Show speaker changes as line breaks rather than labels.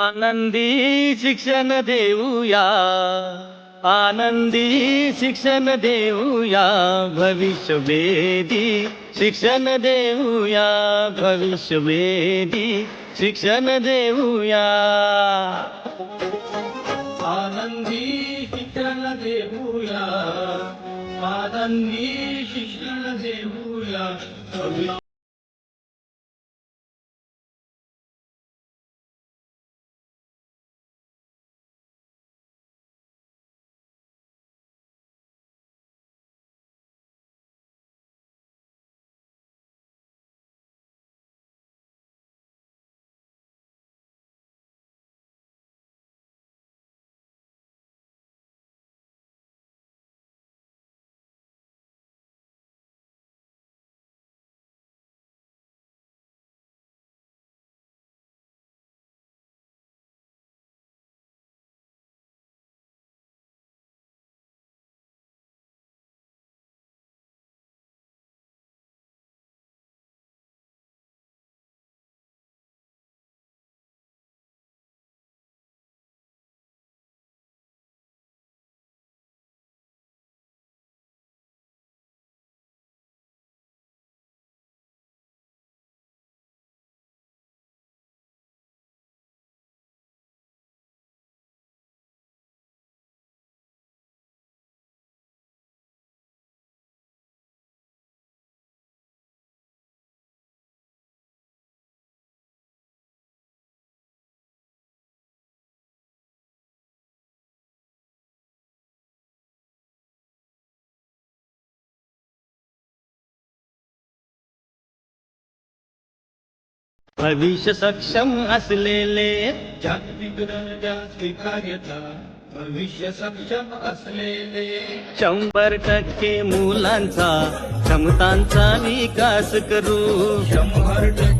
आनंदी शिक्षण देऊया आनंदी शिक्षण देऊया भविष्य वेदी शिक्षण देऊया भविष्य वेदी शिक्षण देऊया. आनंदी शिक्षण देऊया आनंदी शिक्षण देऊया भविष्य सक्षम असलेले.
जागतिक दर्जा स्वीकार्यता भविष्य सक्षम असलेले.
शंभर टक्के मुलांचा क्षमतांचा विकास करू.
शंभर टक्के